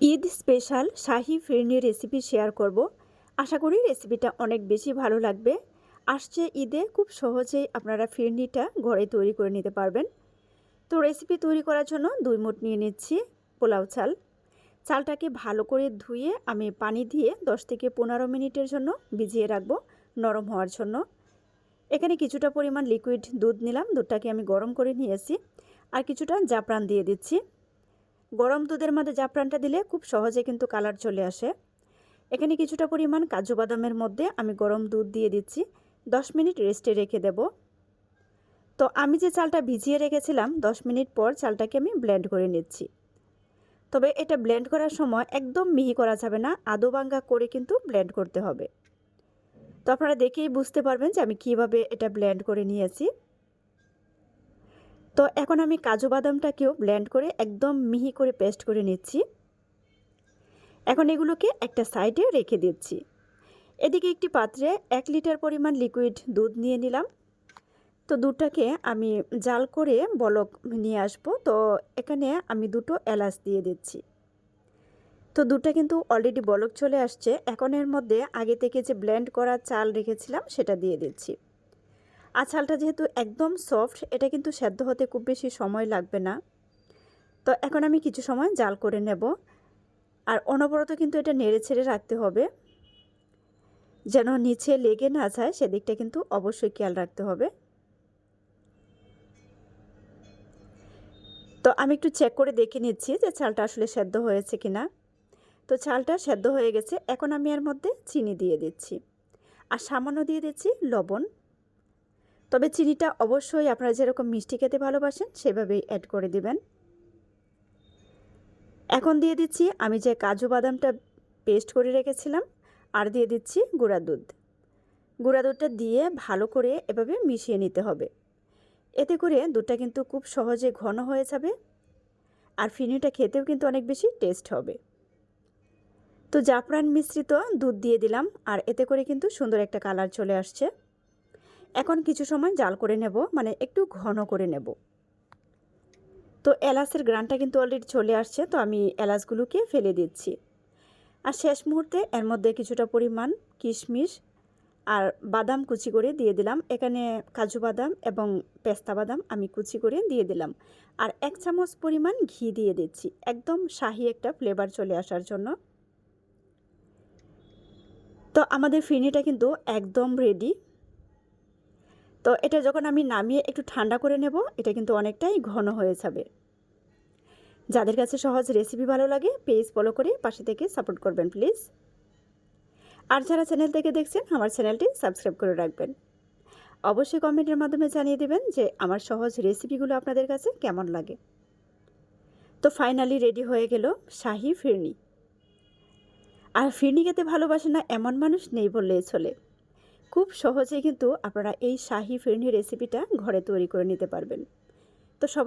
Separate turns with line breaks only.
Eid special Shahi phirni recipe share করব। আশা করি রেসিপিটা অনেক বেশি ভালো লাগবে। আসছে ঈদে খুব সহজেই আপনারা ফিরনিটা ঘরে তৈরি করে নিতে পারবেন। তো রেসিপি তৈরি করার জন্য দুই মুঠ নিয়ে নিচ্ছি পোলাও চাল। চালটাকে ভালো করে ধুয়ে আমি পানি দিয়ে 10 থেকে পনেরো মিনিটের জন্য ভিজিয়ে রাখব নরম হওয়ার জন্য। এখানে কিছুটা পরিমাণ লিকুইড দুধ নিলাম। দুধটাকে আমি গরম করে নিয়েছি। আর কিছুটা জাফরান দিয়ে দিচ্ছি। গরম দুধের মধ্যে জাফরানটা দিলে খুব সহজে কিন্তু কালার চলে আসে। এখানে কিছুটা পরিমাণ কাজু বাদামের মধ্যে আমি গরম দুধ দিয়ে দিচ্ছি। দশ মিনিট রেস্টে রেখে দেব। তো আমি যে চালটা ভিজিয়ে রেখেছিলাম, দশ মিনিট পর চালটাকে আমি ব্লেন্ড করে নিচ্ছি। তবে এটা ব্লেন্ড করার সময় একদম মিহি করা যাবে না, আদো বাঙ্গা করে কিন্তু ব্লেন্ড করতে হবে। তো আপনারা দেখেই বুঝতে পারবেন যে আমি কীভাবে এটা ব্লেন্ড করে নিয়েছি। তো এখন আমি কাজু বাদামটাকেও ব্লেন্ড করে একদম মিহি করে পেস্ট করে নিচ্ছি। এখন এগুলোকে একটা সাইডে রেখে দিচ্ছি। এদিকে একটি পাত্রে এক লিটার পরিমাণ লিকুইড দুধ নিয়ে নিলাম। তো দুধটাকে আমি জাল করে বলক নিয়ে আসব। তো এখানে আমি দুটো এলাচ দিয়ে দিচ্ছি। তো দুধটা কিন্তু অলরেডি বলক চলে আসছে। এখন এর মধ্যে আগে থেকে যে ব্লেন্ড করা চাল রেখেছিলাম সেটা দিয়ে দিচ্ছি। আর চালটা যেহেতু একদম সফট, এটা কিন্তু সেদ্ধ হতে খুব বেশি সময় লাগবে না। তো এখন আমি কিছু সময় জাল করে নেব। আর অনবরত কিন্তু এটা নেড়ে ছেড়ে রাখতে হবে। যেন নিচে লেগে না যায়, সেদিকটা কিন্তু অবশ্যই খেয়াল রাখতে হবে। তো আমি একটু চেক করে দেখে নিচ্ছি যে চালটা আসলে সেদ্ধ হয়েছে কি না তো চালটা সেদ্ধ হয়ে গেছে, এখন আমি এর মধ্যে চিনি দিয়ে দিচ্ছি। আর সামান্য দিয়ে দিচ্ছি লবণ। তবে চিনিটা অবশ্যই আপনারা যেরকম মিষ্টি খেতে ভালোবাসেন, সেভাবেই অ্যাড করে দিবেন। এখন দিয়ে দিচ্ছি আমি যে কাজু বাদামটা পেস্ট করে রেখেছিলাম, আর দিয়ে দিচ্ছি গুঁড়া দুধ। গুঁড়া দুধটা দিয়ে ভালো করে এভাবে মিশিয়ে নিতে হবে। এতে করে দুধটা কিন্তু খুব সহজে ঘন হয়ে যাবে, আর ফিনিটা খেতেও কিন্তু অনেক বেশি টেস্ট হবে। তো জাফরান মিশ্রিত দুধ দিয়ে দিলাম, আর এতে করে কিন্তু সুন্দর একটা কালার চলে আসছে। এখন কিছু সময় জাল করে নেব মানে একটু ঘন করে নেব। তো এলাচের গ্রানটা কিন্তু অলরেডি চলে আসছে, তো আমি এলাচগুলোকে ফেলে দিচ্ছি। আর শেষ মুহূর্তে এর মধ্যে কিছুটা পরিমাণ কিশমিশ আর বাদাম কুচি করে দিয়ে দিলাম। এখানে কাজু বাদাম এবং পেস্তা বাদাম আমি কুচি করে দিয়ে দিলাম। আর এক চামচ পরিমাণ ঘি দিয়ে দিচ্ছি, একদম শাহি একটা ফ্লেভার চলে আসার জন্য। তো আমাদের ফিরনিটা কিন্তু একদম রেডি তো এটা যখন আমি নামিয়ে একটু ঠান্ডা করে নেব, এটা কিন্তু অনেকটাই ঘন হয়ে যাবে। যাদের কাছে সহজ রেসিপি ভালো লাগে পেজ ফলো করে পাশে থেকে সাপোর্ট করবেন প্লিজ আর যারা চ্যানেল থেকে দেখছেন, আমার চ্যানেলটি সাবস্ক্রাইব করে রাখবেন। অবশ্যই কমেন্টের মাধ্যমে জানিয়ে দেবেন যে আমার সহজ রেসিপিগুলো আপনাদের কাছে কেমন লাগে। তো ফাইনালি রেডি হয়ে গেল শাহি ফিরনি। আর ফিরনি খেতে ভালোবাসে না এমন মানুষ নেই বললেই চলে। খুব সহজেই কিন্তু আপনারা এই শাহি ফিরনি রেসিপিটা ঘরে তৈরি করে নিতে পারবেন। তো সবাই